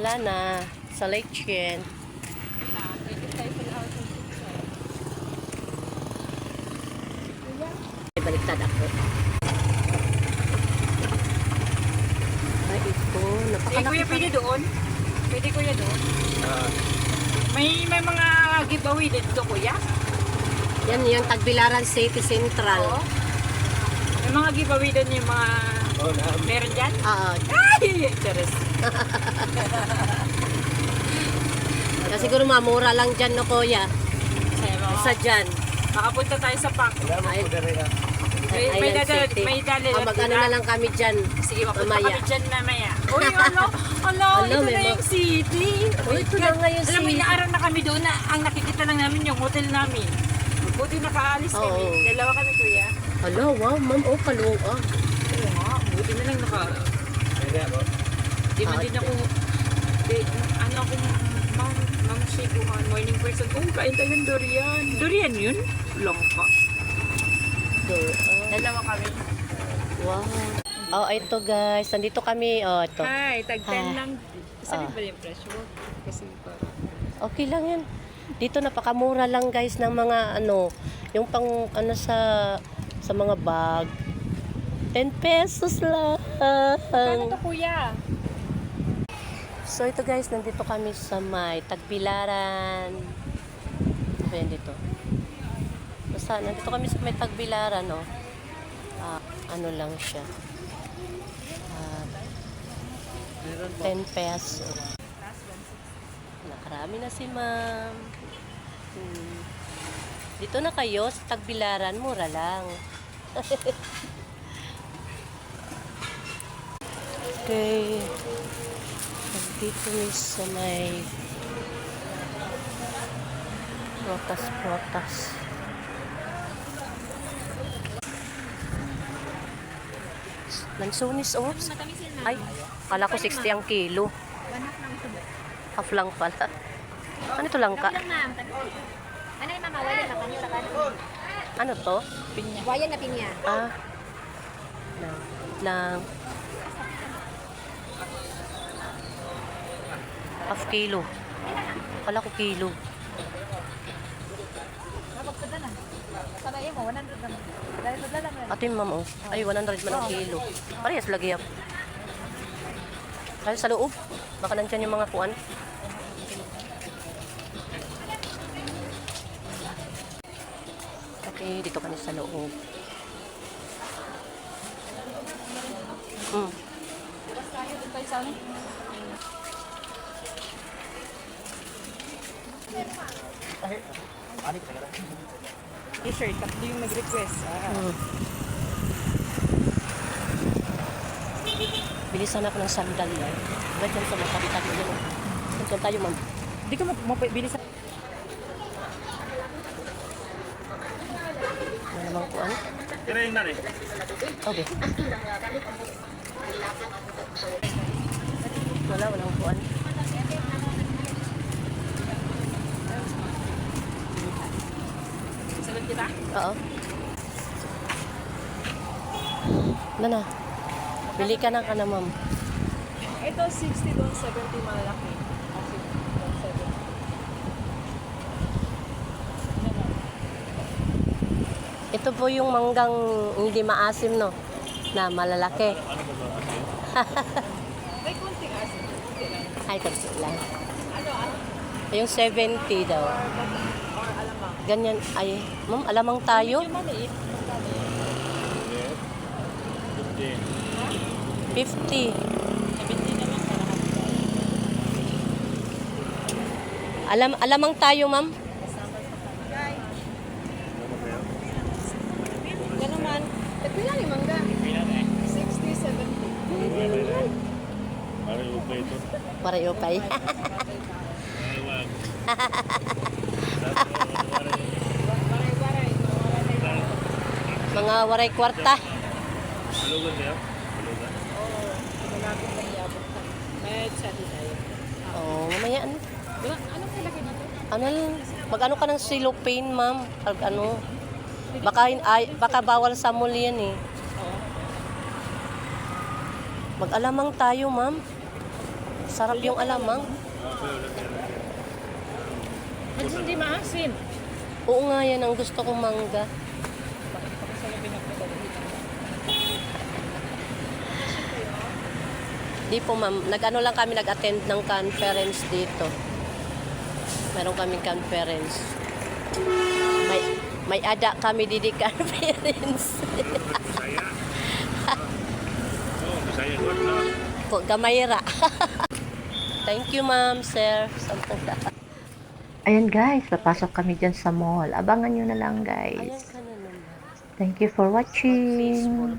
wala na. Sa Lechien. Ay, baliktad ako. Ay, ito. Eh, Napakalaki. kuya, pwede doon? Pwede kuya doon? May may mga giveaway dito, kuya? Yan yung Tagbilaran City Central. Oo. May mga giveaway doon yung mga... Meron dyan? Oo. Ay! Charis. Kaya siguro mamura lang dyan no, kuya. Sa dyan. Makapunta tayo sa park. Ay, May, Ay, may City. may dadala. Ah, mag-ano na lang kami dyan. Sige, mapunta Mamaya. kami dyan mamaya. Uy, ano? Ano? Ito na yung city. Uy, ito na nga yung Alam mo, city. inaaraw na kami doon na ang nakikita lang namin yung hotel namin. Buti nakaalis kami. Oo. Dalawa kami, kuya. Hala, wow, ma'am. Oh, kaluwa. Oo nga, buti na lang naka... Di man din ako... Di, ano ako, ma'am, ma'am morning person. Oh, kain tayo ng durian. Durian yun? Langka. Dalawa kami. Wow. Oh, ito guys. Nandito kami. Oh, ito. Hi, tag 10 Ah. lang. Saan Ah. ba yung presyo? Kasi para... Okay lang yan. Dito napakamura lang guys ng mga ano, yung pang ano sa sa mga bag. 10 pesos lang. Kano to, kuya? So ito guys, nandito kami sa may Tagbilaran. Ito yan dito. Basta nandito kami sa may Tagbilaran, no. Ah, ano lang siya. Ah, 10 peso. Nakarami na si ma'am. Hmm. Dito na kayo sa Tagbilaran, mura lang. okay. Nandito kami sa may protas-protas. Lansonis, oh. Ay, kala ko 60 ang kilo. Half lang pala. Ano ito lang ka? Ano yung mama? Wayan na kanan. Ano to? Wayan na pinya. Ah. Lang. Lang. Half kilo. Kala ko kilo. Mapagpada na. Sabay mo, 100 naman. Dahil magla lang. Ate ma'am, oh. Ay, 100 man ang kilo. Parehas lagi ako. Kaya sa loob. Baka nandyan yung mga kuan. Okay, dito kami sa loob. Hmm. T-shirt, tatlo yung nag-request. Ah. Hmm. Bilisan ako ng sandal yan. Ba't yan sa mga tabi-tabi yan? Saan tayo, ma'am? Hindi ko mapabili sa... Ano namang kuan? Kirain na rin. Okay. Wala, walang kuan. Sunod kita? Oo. Nana, bili ka na ka na, ma'am. Ito 60 doon, 70 malaki. Kasi doon 70. Ito po yung manggang hindi maasim, no? Na malalaki. May. Konti lang. Ay, kasi lang. Ano, ano? Yung 70 daw. Ganyan. Ay, ma'am, alamang tayo. Yung maliit. magkano yun? 50. 70 naman, parang Alam, alamang tayo, ma'am. Naman. Pila ni mangga? 60, 70. Para pa ito. Pareho pa eh. Mga waray kwarta. Halugan niya. Halugan. Oo. Malapit na iabot. May sati tayo. Oh, mamaya ano? Diba, anong kailangan dito? Ano lang, mag-ano ka ng cellophane, ma'am? Pag ano, baka, ay, baka bawal sa mall yan eh. Oo. Mag-alamang tayo, ma'am. Sarap yung alamang. Hindi maasin? Oo nga yan ang gusto kong mangga. Di po ma'am, nag-ano lang kami nag-attend ng conference dito. Meron kaming conference. May may ada kami didi conference. Oh, po gamayra. Thank you ma'am, sir. Sampung. Ayan guys, papasok kami dyan sa mall. Abangan nyo na lang guys. Thank you for Mag-baseball watching.